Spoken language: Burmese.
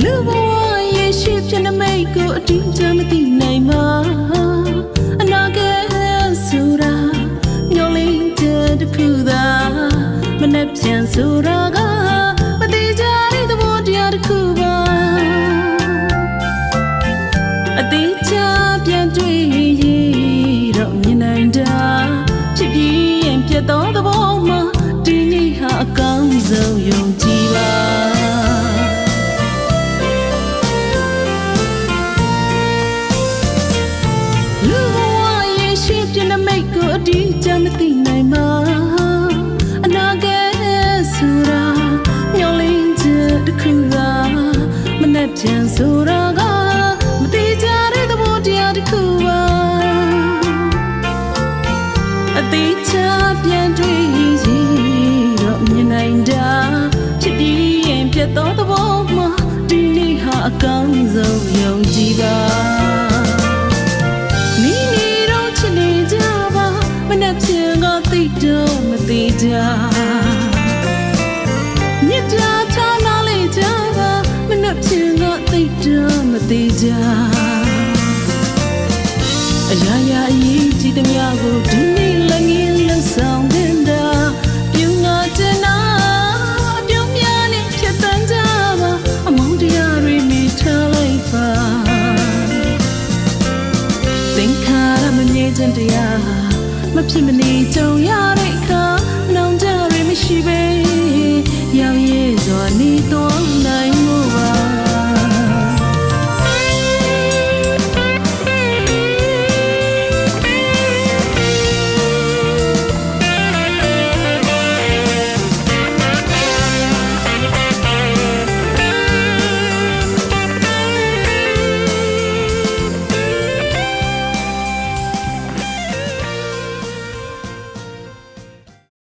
လူဘဝရဲ့ရှိဖြစ်နေမိတ်ကိုအတိအကျမသိနိုင်ပါအနာဂတ်ဆိုတာညှို့လင်းတဲ့တစ်ခုသာမနှက်ပြန်ဆိုတာကမတိကြတဲ့သဘောတရားတစ်ခုပါအသေးချာပြန်တွေ့ရတော့မြင်နိုင်တာချစ်ပြီးရင်ပြတ်သောသဘောမှာဒီနေ့ဟာအကောင်းဆုံးယုံ တ်ကိုအတိအကျမသိနိုင်ပါအနာဂတ်ဆိုတာမျောလင်းချက်တစ်ခုသာမနှက်ပြန်ဆိုတာကမတိကြတဲ့သဘောတရားတစ်ခုပါအသေးချာပြန်တွေ့ရတော့မြင်နိုင်တာချစ်ပြီးရင်ပြတ်သောသဘောမှာဒီနေ့ဟာအကောင်းဆုံးယုံကြည်ပါ သိတော့မသိကြမြစ်တာထားနာလေကြပါမနှက်ဖြန်ကသိတော့မသိကြအရာရာအရေးကြီးသမျှကိုဒီနေ့လည်းငင်းလှဆောင်တဲ့တာပြုငါတင်နာအပြုံးများနဲ့ဖြတ်တန်းကြပါအမောင်တရားတွေမိထားလိုက်ပါသင်္ခါရမမြဲခြင်းတရား မဖြစ်မနေကြုံရတဲ့အခါ